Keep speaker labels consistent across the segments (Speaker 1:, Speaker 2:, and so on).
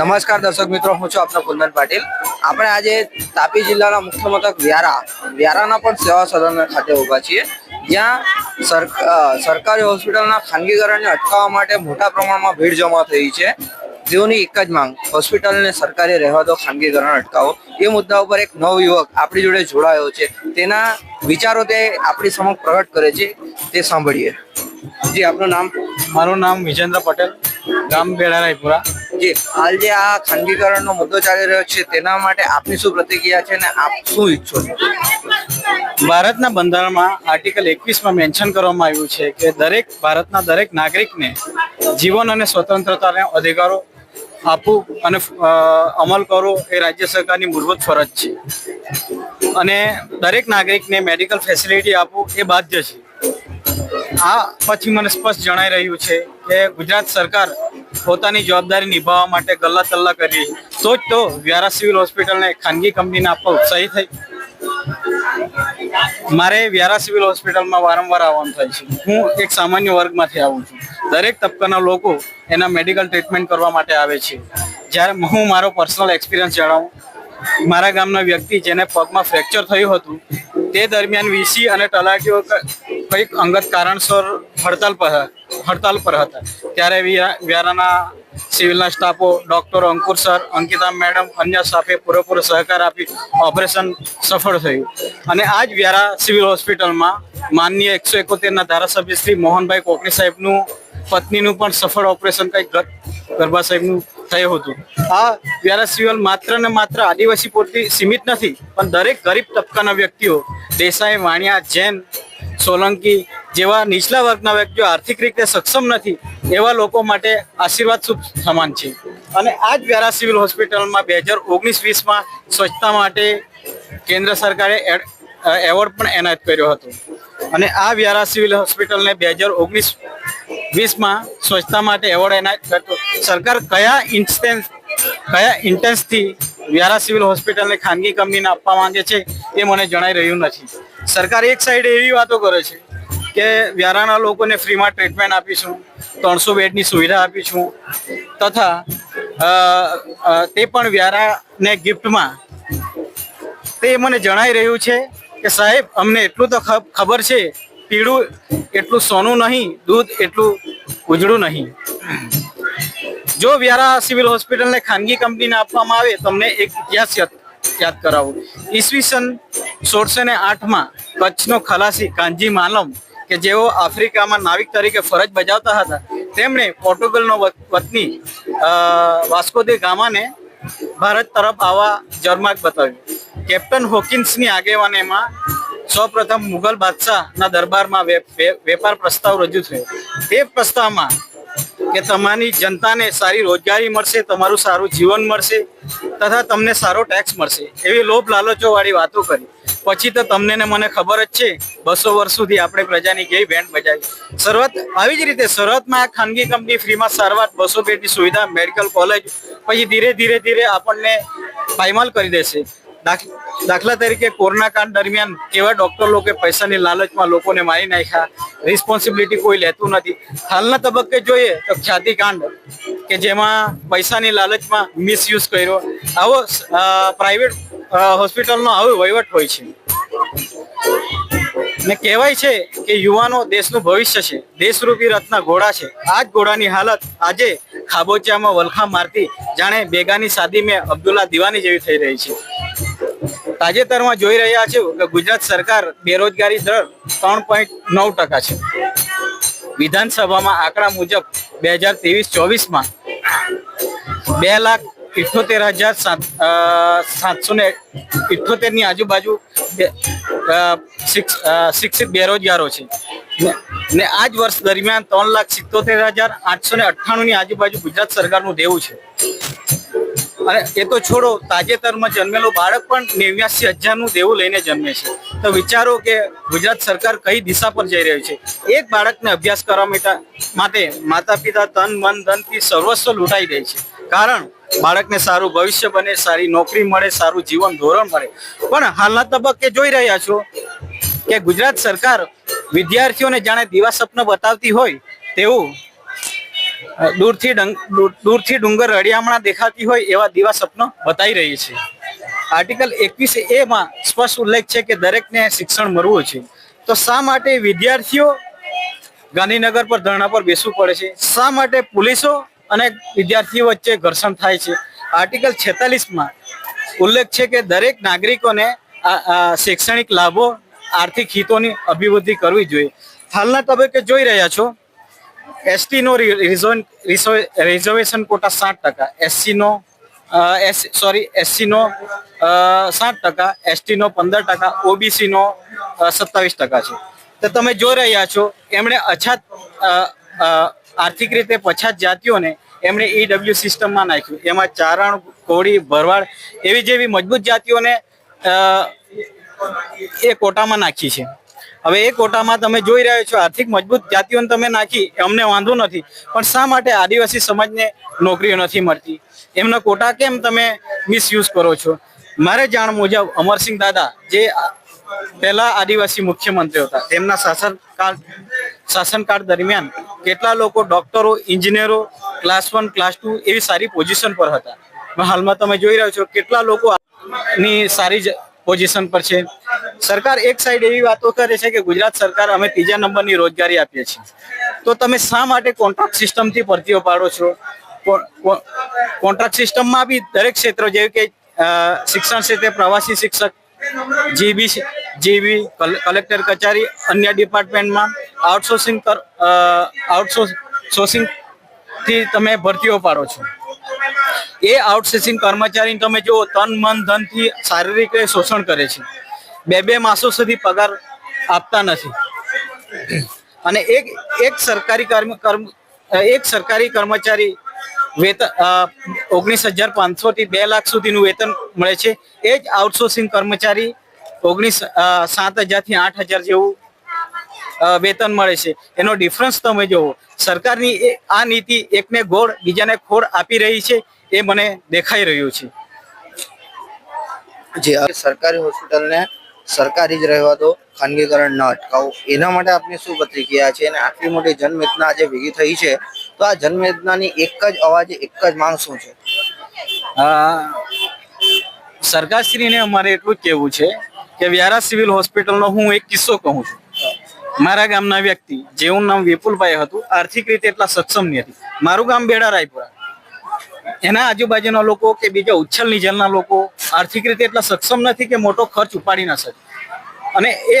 Speaker 1: નમસ્કાર દર્શક મિત્રો, હું છું આપનો કુંદન પાટીલ. આપણે આજે તાપી જિલ્લાના મુખ્ય મથક વ્યારા, વ્યારાના પણ સેવા સદન ખાતે ઊભા છીએ. જ્યાં સરક- સરકારી હોસ્પિટલના ખાનગીકરણને અટકાવવા માટે મોટા પ્રમાણમાં ભીડ જમા થઈ છે. જેઓની એક જ માંગ, હોસ્પિટલને સરકારી રહેવા દો ખાનગીકરણ અટકાવો. એ મુદ્દા ઉપર એક નવ યુવક આપણી જોડે જોડાયો છે. તેના વિચારો તે આપણી સમક્ષ પ્રગટ કરે છે. તે સાંભળીએ. જી આપનું નામ?
Speaker 2: મારું નામ વિજેન્દ્ર પટેલ ગામ બેડા રાયપુરા.
Speaker 1: જી હાલ જે આ ખાનગીકરણનો મુદ્દો ચાલી રહ્યો છે તેના માટે આપની શું પ્રતિક્રિયા છે અને આપ શું ઈચ્છો
Speaker 2: ભારતના બંધારણમાં આર્ટિકલ એકવીસમાં મેન્શન કરવામાં આવ્યું છે કે દરેક ભારતના દરેક નાગરિકને જીવન અને સ્વતંત્રતાને અધિકારો આપવું અને અમલ કરવો એ રાજ્ય સરકારની મૂળભૂત ફરજ છે. અને દરેક નાગરિકને મેડિકલ ફેસિલિટી આપવું એ બાધ્ય છે. આ પછી મને સ્પષ્ટ જણાઈ રહ્યું છે કે ગુજરાત સરકાર પોતાની જવાબદારી નિભાવવા માટે ગલ્લા તલ્લા કરી તો જ તો વ્યારા સિવિલ હોસ્પિટલને ખાનગી કંપનીને આપવા ઉત્સાહી થઈ. મારે વ્યારા સિવિલ હોસ્પિટલમાં વારંવાર આવવાનું થાય છે. હું એક સામાન્ય વર્ગમાંથી આવું છું. દરેક તબક્કાના લોકો એના મેડિકલ ટ્રીટમેન્ટ કરવા માટે આવે છે. જ્યારે હું મારો પર્સનલ એક્સપિરિયન્સ જણાવું. મારા ગામના વ્યક્તિ જેને પગમાં ફ્રેક્ચર થયું હતું તે દરમિયાન વીસી અને તલાટીઓ કંઈક અંગત કારણસર હડતાલ પર હડતાલ પર હતા. ત્યારે વ્યા- વ્યારાના સિવિલના સ્ટાફો, doctor, Ankur sir, Ankita madam, અન્ય સ્ટાફે પૂરેપૂરો સહકાર આપી ઓપરેશન સફળ થયું. અને આ જ વ્યારા સિવિલ હોસ્પિટલમાં માનનીય એકસો એકોતેરના ધારાસભ્ય શ્રી મોહનભાઈ કોકણી સાહેબનું પત્નીનું પણ સફળ ઓપરેશન કંઈક ગત ગર્ભાશયનું થયું હતું. આ વ્યારા સિવિલ માત્ર ને માત્ર આદિવાસી પૂરતી સીમિત નથી, પણ દરેક ગરીબ તબક્કાના વ્યક્તિઓ, દેસાઈ, વાણિયા, જૈન, સોલંકી જેવા નીચલા વર્ગના વ્યક્તિઓ આર્થિક રીતે સક્ષમ નથી, એવા લોકો માટે આશીર્વાદ શુભ સમાન છે. અને આ જ વ્યારા સિવિલ હોસ્પિટલમાં બે હજાર ઓગણીસ વીસમાં સ્વચ્છતા માટે કેન્દ્ર સરકારે એવોર્ડ પણ એનાયત કર્યો હતો. અને આ વ્યારા સિવિલ હોસ્પિટલને બે હજાર ઓગણીસ વીસમાં સ્વચ્છતા માટે એવોર્ડ એનાયત કરતો. સરકાર કયા ઇન્સ્ટેન્સ કયા ઇન્ટેન્સથી વ્યારા સિવિલ હોસ્પિટલને ખાનગી કંપનીને આપવા માંગે છે એ મને જણાઈ રહ્યું નથી. સરકાર એક સાઈડે એવી વાતો કરે છે કે વ્યારાના લોકોને ફ્રીમાં ટ્રીટમેન્ટ આપીશું, ત્રણસો બેડની સુવિધા આપીશું, તથા તે પણ વ્યારાને ગિફ્ટમાં તે મને જણાઈ રહ્યું છે કે સાહેબ, અમને એટલું તો ખબ- ખબર છે પીળું એટલું સોનું નહીં, દૂધ એટલું ઉજળું નહીં. જો વ્યારા સિવિલ હોસ્પિટલને ખાનગી કંપનીને આપવામાં આવે, તમને એક ઇતિહાસ યાદ કરાવું. ઈસવીસન સોળસો ને આઠમાં કચ્છનો ખલાસી કાનજી માલમ, કે જેઓ આફ્રિકામાં નાવિક તરીકે ફરજ બજાવતા હતા, તેમણે પોર્ટુગલનો પત્ની વાસ્કો દે ગામાને ભારત તરફ આવા જરમાર્ગ બતાવ્યું. કેપ્ટન હોકિન્સની આગેવાનીમાં સૌપ્રથમ મુઘલ બાદશાહના દરબારમાં વેપાર પ્રસ્તાવ રજૂ થયો. તે પ્રસ્તાવમાં કે તમારી જનતાને સારી રોજગારી મળશે, તમારું સારું જીવન મળશે તથા તમને સારો ટેક્સ મળશે. એવી લોભ લાલચો વાળી વાતો કરી. પછી તો તમને ને મને ખબર જ છે, બસો વર્ષ સુધી આપણે પ્રજાની કેવી બેન્ડ બજાવી. શરૂઆત આવી જ રીતે, શરૂઆતમાં આ ખાનગી કંપની ફ્રીમાં સારવાર, બસો બેડની સુવિધા મેડિકલ કોલેજ પછી ધીરે ધીરે ધીરે આપણને પાયમાલ કરી દેશે. દાખલા તરીકે કોરોના કાળ દરમિયાન કેવા ડોક્ટર લોકો પૈસાની લાલચમાં લોકોને મારી નાખ્યા? રિસ્પોન્સિબિલિટી કોઈ લેતું નથી. હાલના તબક્કે જોઈએ તો ખ્યાતિકાંડ કે જેમાં પૈસાની લાલચમાં મિસયુઝ કર્યો. આવો પ્રાઇવેટ હોસ્પિટલનો આવો વહીવટ હોય છે. ને કહેવાય છે કે યુવાનો દેશનું ભવિષ્ય છે. દેશરૂપી રથના ઘોડા છે. આ જ ઘોડાની હાલત આજે ખાબોચિયામાં વલખા મારતી, જાણે બેગાની સાદી મેં અબ્દુલ્લા દિવાની જેવી થઈ રહી છે. તાજેતરમાં જોઈ રહ્યા છો કે ગુજરાત સરકાર બેરોજગારી દર ત્રણ પોઈન્ટ નવ ટકા છે. વિધાનસભામાં આંકડા મુજબ બે હજાર ત્રેવીસ ચોવીસમાં બે લાખ ઇઠોતેર હજાર સાતસો ને ઇઠોતેરની આજુબાજુ શિક્ષિત બેરોજગારો છે. ને આ જ વર્ષ દરમિયાન ત્રણ લાખ સિત્તોતેર હજાર આઠસો ને અઠ્ઠાણુંની આજુબાજુ ગુજરાત સરકારનું દેવું છે. અને એ તો છોડો, તાજેતરમાં જન્મેલું બાળક પણ નેવ્યાસી હજારનું દેવું લઈને જન્મે છે. તો વિચારો કે ગુજરાત સરકાર કઈ દિશા પર જઈ રહી છે? એક બાળકને અભ્યાસ કરવા માટે- માતા પિતા તન, મન ધનથી સર્વસ્વ લૂંટાઈ દે છે. કારણ, બાળકને સારું ભવિષ્ય બને, સારી નોકરી મળે, સારું જીવન ધોરણ મળે. પણ હાલના તબક્કે જોઈ રહ્યા છો કે ગુજરાત સરકાર વિદ્યાર્થીઓને જાણે દિવા સ્વપ્ન બતાવતી હોય તેવું દૂરથી દૂરથી ડુંગર રળિયામણા દેખાતી હોય એવા દીવા સપનો બતાવી રહી છે. આર્ટિકલ એકવીસ એ માં સ્પષ્ટ ઉલ્લેખ છે કે દરેકને શિક્ષણ મળવું છે. તો શા માટે વિદ્યાર્થીઓ ગાંધીનગર પર ધરણા પર બેસવું પડે છે? શા માટે પોલીસો અને વિદ્યાર્થીઓ વચ્ચે ઘર્ષણ થાય છે? આર્ટિકલ છેતાલીસમાં ઉલ્લેખ છે કે દરેક નાગરિકોને શૈક્ષણિક લાભો, આર્થિક હિતોની અભિવૃદ્ધિ કરવી જોઈએ. હાલના તબક્કે જોઈ રહ્યા છો એસટી નો રિઝર્વેશન કોટા સાત ટકા. એસસી નો સોરી એસસી નો સાત ટકા એસટી નો પંદર ટકા ઓબીસી નો સત્તાવીસ ટકા છે. તો તમે જોઈ રહ્યા છો, એમણે અછાત આર્થિક રીતે પછાત જાતિઓને એમણે ઈડબ્લ્યુ સિસ્ટમમાં નાખ્યું. એમાં ચારણ, કોળી, ભરવાડ એવી જેવી મજબૂત જાતિઓને એ કોટામાં નાખી છે. હવે એ કોટામાં તમે જોઈ રહ્યા છો આર્થિક મજબૂત જાતિઓને તમે નાખી, અમને વાંધો નથી. પણ શા માટે આદિવાસી સમાજને નોકરીઓ નથી મળતી? એમના કોટા કેમ તમે મિસયુઝ કરો છો? મારે જાણ મુજબ અમરસિંહ દાદા જે પહેલા આદિવાસી મુખ્યમંત્રી હતા, તેમના શાસનકાળ શાસનકાળ દરમિયાન કેટલા લોકો ડોક્ટરો, એન્જિનિયરો ક્લાસ વન ક્લાસ ટુ એવી સારી પોઝિશન પર હતા? હાલમાં તમે જોઈ રહ્યા છો કેટલા લોકો ની સારી પોઝિશન પર છે? સરકાર એક સાઈડ એવી વાતો કરે છે કે ગુજરાત સરકાર અમે ત્રીજા નંબરની રોજગારી આપીએ છીએ. તો તમે શા માટે કોન્ટ્રાક્ટ સિસ્ટમથી ભરતીઓ પાડો છો? કોન્ટ્રાક્ટ સિસ્ટમમાં બી દરેક ક્ષેત્રો જેવી કે શિક્ષણ ક્ષેત્રે પ્રવાસી શિક્ષક જીબી જીબી કલેક્ટર કચેરી, અન્ય ડિપાર્ટમેન્ટમાં આઉટસોર્સિંગ આઉટસોર્સિંગથી તમે ભરતીઓ પાડો છો. એ આઉટસોર્સિંગ કર્મચારીને તમે જો તન મન ધનથી શારીરિક શોષણ કરે છે. બે બે માસો સુધી પગાર આપતા નથી. અને એક એક સરકારી કર્મ એક સરકારી કર્મચારી વેતન ઓગણીસ હજાર પાંચસો થી બે લાખ સુધીનું વેતન મળે છે. એ જ આઉટસોર્સિંગ કર્મચારી ઓગણીસ સાત હજારથી આઠ હજાર જેવું વેતન મળે છે. એનો ડિફરન્સ તમે જોવો. સરકારની આ નીતિ એકને ગોળ, બીજાને ખોળ આપી રહી છે. એ મને દેખાઈ રહ્યું છે.
Speaker 1: જે સરકારી હોસ્પિટલને સરકારી જ રહેવા દો, ખાનગીકરણ ન અટકાવો. એના માટે આપની શું પ્રતિક્રિયા છે અને આટલી મોટી જનવેદના આજે ભેગી થઈ છે? તો આ જનવેદનાની એક જ અવાજે, એક જ માંગ શું છે?
Speaker 2: સરકારશ્રીને અમારે એટલું જ કહેવું છે કે વ્યારા સિવિલ હોસ્પિટલનો હું એક કિસ્સો કહું છું. મારા ગામના વ્યક્તિ જેવું નામ વિપુલભાઈ હતું, આર્થિક રીતે એટલા સક્ષમ નથી મારું ગામ બેડા રાયપુરા. એના આજુબાજુના લોકો કે બીજા ઉચ્છલ નિઝલના લોકો આર્થિક રીતે એટલા સક્ષમ નથી કે મોટો ખર્ચ ઉપાડી ના શકે. અને એ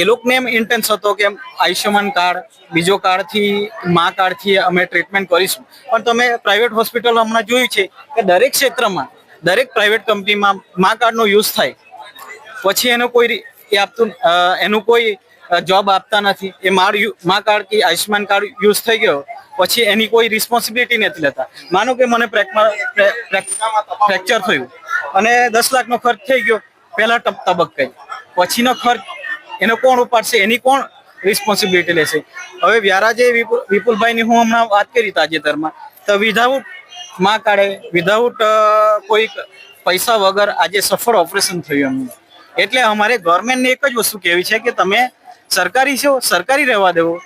Speaker 2: એ લોકોને એમ ઇન્ટેન્સ હતો કે આયુષ્યમાન કાર્ડ, બીજો કાર્ડથી, મા કાર્ડથી અમે ટ્રીટમેન્ટ કરીશું. પણ તમે પ્રાઇવેટ હોસ્પિટલ હમણાં જોયું છે કે દરેક ક્ષેત્રમાં, દરેક પ્રાઇવેટ કંપનીમાં મા કાર્ડનો યુઝ થાય. પછી એનો કોઈ એ આપતું એનું કોઈ જોબ આપતા નથી. એ માર મા કાર્ડ કે આયુષ્યમાન કાર્ડ યુઝ થઈ ગયો પછી એની કોઈ રિસ્પોન્સિબિલિટી નથી લેતા. માનો કે મને ફ્રેક્ચર થયું અને દસ લાખનો ખર્ચ થઈ ગયો, પહેલા તબ- તબક્કે. પછીનો ખર્ચ એનો કોણ ઉપાડશે? એની કોણ રિસ્પોન્સિબિલિટી લેશે? હવે વ્યારાજે વિપુલ વિપુલભાઈની હું હમણાં વાત કરી તાજેતરમાં. તો વિધાઉટમાં કાઢે વિધાઉટ કોઈ પૈસા વગર આજે સફળ ઓપરેશન થયું એમનું. એટલે અમારે ગવર્મેન્ટને એક જ વસ્તુ કહેવી છે કે તમે સરકારી છો, સરકારી રહેવા દેવો.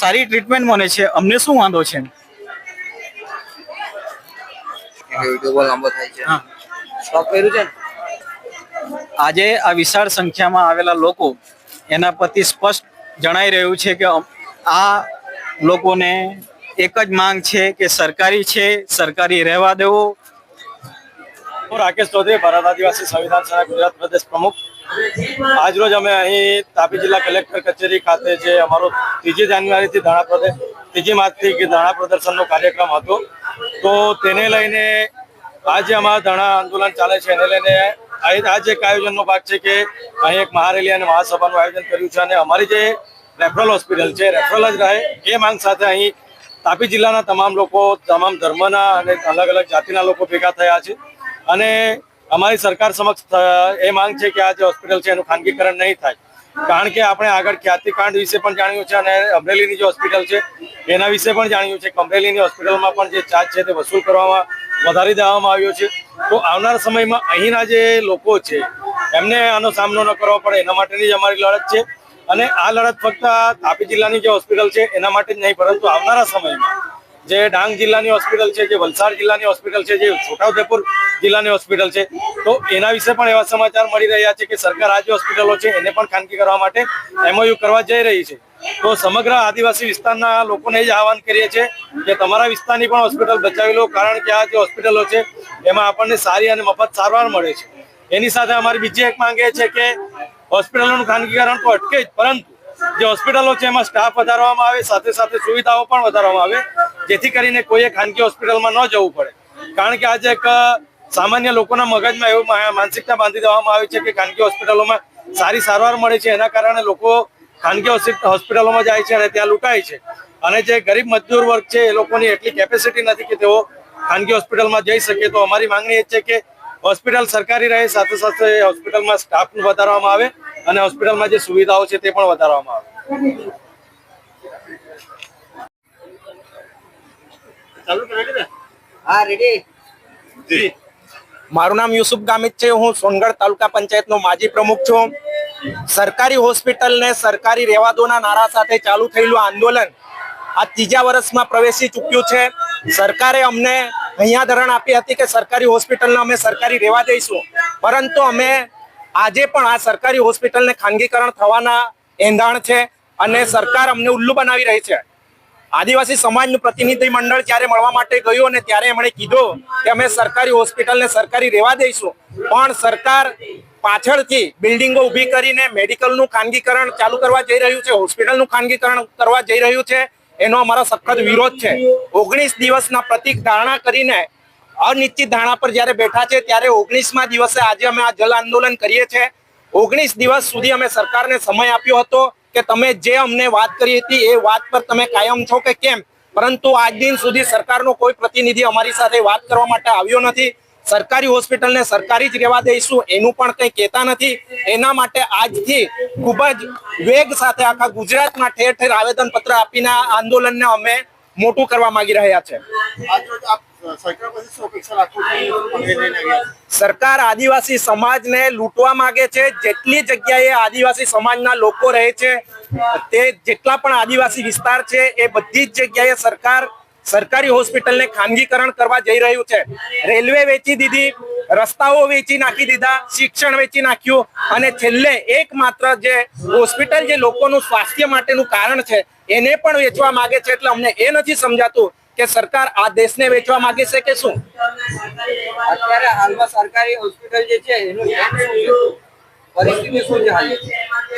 Speaker 2: સારી ટ્રીટમેન્ટ મળે છે. અમને શું વાંધો છે આજે આ વિશાળ સંખ્યામાં આવેલા લોકો એના પરથી સ્પષ્ટ જણાઈ રહ્યું છે કે આ લોકોને એક જ માંગ છે કે સરકારી છે સરકારી રહેવા દેવો.
Speaker 3: હું રાકેશ ચૌધરી ભારત આદિવાસી સંવિધાન સેના ગુજરાત પ્રદેશ પ્રમુખ. આજરોજ અમે અહીં તાપી જિલ્લા કલેક્ટર કચેરી ખાતે જે અમારો ત્રીજી જાન્યુઆરીથી ધાણા પ્રદર્શન ત્રીજી માર્ચથી ધારણા પ્રદર્શનનો કાર્યક્રમ હતો, તો તેને લઈને આજે અમારા ધાણા આંદોલન ચાલે છે. એને લઈને આજે એક આયોજનનો ભાગ છે કે અહીં એક મહારેલી અને મહાસભાનું આયોજન કર્યું છે અને અમારી જે રેફરલ હોસ્પિટલ છે, રેફરલ જ રહે એ માંગ સાથે અહીં તાપી જિલ્લાના તમામ લોકો, તમામ ધર્મના અને અલગ અલગ જાતિના લોકો ભેગા થયા છે. અને અમારી સરકાર સમક્ષ એ માંગ છે કે આ જે હોસ્પિટલ છે એનું ખાનગીકરણ નહીં થાય. કારણ કે આપણે આગળ ખ્યાતિકાંડ વિશે પણ જાણ્યું છે અને અમરેલીની જે હોસ્પિટલ છે, એના વિશે પણ જાણ્યું છે કે અમરેલીની હોસ્પિટલમાં પણ જે ચાર્જ છે તે વસૂલ કરવામાં વધારી દેવામાં આવ્યો છે. તો આવનાર સમયમાં અહીંના જે લોકો છે, એમને આનો સામનો ન કરવો પડે, એના માટેની જ અમારી લડત છે. અને આ લડત ફક્ત તાપી જિલ્લાની જે હોસ્પિટલ છે, એના માટે જ નહીં, પરંતુ આવનારા સમયમાં જે ડાંગ જિલ્લાની હોસ્પિટલ છે, જે વલસાડ જિલ્લાની હોસ્પિટલ છે, જે છોટાઉદેપુર જિલ્લાની હોસ્પિટલ છે. તો એના વિશે પણ એવા સમાચાર મળી રહ્યા છે કે સરકાર આ જે હોસ્પિટલો છે, એને પણ ખાનગી કરવા માટે એમઓયુ કરવા જઈ રહી છે. તો સમગ્ર આદિવાસી વિસ્તારના લોકોને જ આહવાન કરીએ છીએ કે તમારા વિસ્તારની પણ હોસ્પિટલ બચાવી લો, કારણ કે આ જે હોસ્પિટલો છે, એમાં આપણને સારી અને મફત સારવાર મળે છે. એની સાથે અમારી બીજી એક માંગ છે કે હોસ્પિટલોનું ખાનગીકરણ તો અટકે જ, પરંતુ જે હોસ્પિટલો છે, એમાં સ્ટાફ વધારવામાં આવે, સાથે સાથે સુવિધાઓ પણ વધારવામાં આવે જેથી કરીને કોઈએ ખાનગી હોસ્પિટલમાં ન જવું પડે. કારણ કે આજે એક સામાન્ય લોકોના મગજમાં એવું માનસિકતા બાંધી દેવામાં આવી છે કે ખાનગી હોસ્પિટલોમાં સારી સારવાર મળે છે. એના કારણે લોકો ખાનગી હોસ્પિટલોમાં જાય છે અને ત્યાં લૂંટાય છે. અને જે ગરીબ મજદૂર વર્ગ છે, એ લોકોની એટલી કેપેસિટી નથી કે તેઓ ખાનગી હોસ્પિટલમાં જઈ શકે. તો અમારી માંગણી એ છે કે હોસ્પિટલ સરકારી રહે સાથે સાથે હોસ્પિટલમાં સ્ટાફ વધારવામાં આવે અને હોસ્પિટલમાં જે સુવિધાઓ છે તે પણ વધારવામાં આવે.
Speaker 1: હા રેડી
Speaker 4: મારું નામ યુસુફ ગામિત છે હું સોનગઢ તાલુકા પંચાયતનો માજી પ્રમુખ છું. સરકારી હોસ્પિટલને સરકારી રેવાદોના નારા સાથે ચાલુ થયેલું આંદોલન આ ત્રીજા વર્ષમાં પ્રવેશી ચૂક્યું છે. સરકારે અમને અહીંયા ધરણ આપી હતી કે સરકારી હોસ્પિટલને અમે સરકારી રેવા દઈશું. પરંતુ અમે આજે પણ આ સરકારી હોસ્પિટલને ખાનગીકરણ થવાના એંધાણ છે અને સરકાર અમને ઉલ્લુ બનાવી રહી છે. આદિવાસી સમાજનું પ્રતિનિધિ મંડળ જ્યારે મળવા માટે ગયું અને ત્યારે એમણે કીધું કે અમે સરકારી હોસ્પિટલને સરકારી રહેવા દઈશું. પણ સરકાર પાછળથી બિલ્ડિંગો ઊભી કરીને મેડિકલનું ખાનગીકરણ ચાલુ કરવા જઈ રહ્યું છે, હોસ્પિટલનું ખાનગીકરણ કરવા જઈ રહ્યું છે, એનો અમારો સખત વિરોધ છે. ઓગણીસ દિવસના પ્રતિક ધારણા કરીને અનિશ્ચિત ધારણા પર જ્યારે બેઠા છે, ત્યારે ઓગણીસમા દિવસે આજે અમે આ જલ આંદોલન કરીએ છીએ. ઓગણીસ દિવસ સુધી અમે સરકારને સમય આપ્યો હતો. કે તમે જે અમને વાત કરી હતી એ વાત પર તમે કાયમ છો કે કેમ? પરંતુ આજ દિન સુધી સરકારનો કોઈ પ્રતિનિધિ અમારી સાથે વાત કરવા માટે આવ્યો નથી. સરકારી હોસ્પિટલને સરકારી જ રહેવા દઈશું, એનું પણ કંઈ કહેતા નથી. એના માટે આજથી ખૂબ જ વેગ સાથે આખા ગુજરાતમાં ઠેર ઠેર આવેદન પત્ર આપીને આંદોલનને અમે મોટું કરવા માંગી રહ્યા છે. સરકાર આદિવાસી સમાજને લૂંટવા માંગે છે. જેટલી જગ્યાએ આદિવાસી સમાજના લોકો રહે છે, તે જેટલા પણ આદિવાસી વિસ્તાર છે, એ બધી જ જગ્યાએ સરકાર સરકારી હોસ્પિટલને ખાનગીકરણ કરવા જઈ રહ્યું છે. રેલવે વેચી દીધી, રસ્તાઓ વેચી નાખી દીધા, શિક્ષણ વેચી નાખ્યું અને છેલ્લે એકમાત્ર જે હોસ્પિટલ જે લોકોનું સ્વાસ્થ્ય માટેનું કારણ છે, એને પણ વેચવા માંગે છે. એટલે અમને એ નથી સમજાતું કે સરકાર આ દેશને વેચવા માંગે છે કે શું?
Speaker 1: અત્યારે હાલમાં સરકારી હોસ્પિટલ જે છે એનું એમ શું છે? પરિસ્થિતિ શું છે હાલની?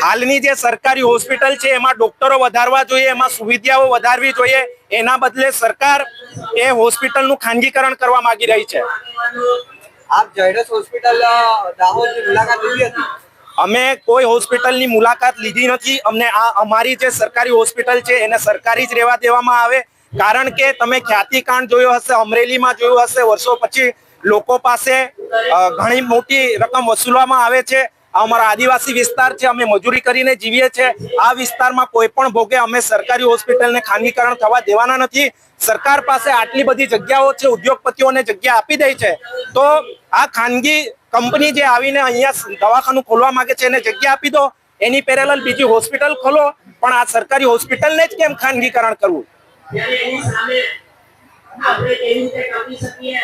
Speaker 4: હાલની જે સરકારી હોસ્પિટલ છે એમાં ડોક્ટરો વધારવા જોઈએ એમાં સુવિધાઓ વધારવી જોઈએ. એના બદલે સરકાર એ હોસ્પિટલનું ખાનગીકરણ કરવા માંગી રહી છે.
Speaker 1: આપ જયડસ હોસ્પિટલ દાહોદની મુલાકાત લીધી હતી?
Speaker 4: અમે કોઈ હોસ્પિટલની મુલાકાત લીધી નથી. અમને આ અમારી જે સરકારી હોસ્પિટલ છે એને સરકારી જ રહેવા દેવામાં આવે. કારણ કે તમે ખ્યાતિકાંડ જોયો હશે, અમરેલીમાં જોયું હશે, વર્ષો પછી લોકો પાસે ઘણી મોટી રકમ વસૂલવામાં આવે છે. આ અમારા આદિવાસી વિસ્તાર છે, અમે મજૂરી કરીને જીવીએ છીએ. આ વિસ્તારમાં કોઈ પણ ભોગે અમે સરકારી હોસ્પિટલને ખાનગીકરણ થવા દેવાના નથી. સરકાર પાસે આટલી બધી જગ્યાઓ છે, ઉદ્યોગપતિઓને જગ્યા આપી દે છે. તો આ ખાનગી કંપની જે આવીને અહીંયા દવાખાનું ખોલવા માંગે છે, એને જગ્યા આપી દો. એની પેરેલલ બીજી હોસ્પિટલ ખોલો. પણ આ સરકારી હોસ્પિટલને જ કેમ ખાનગીકરણ કરવું? જ્યારે એની સામે આપણે કેવી રીતે કરી શકીએ?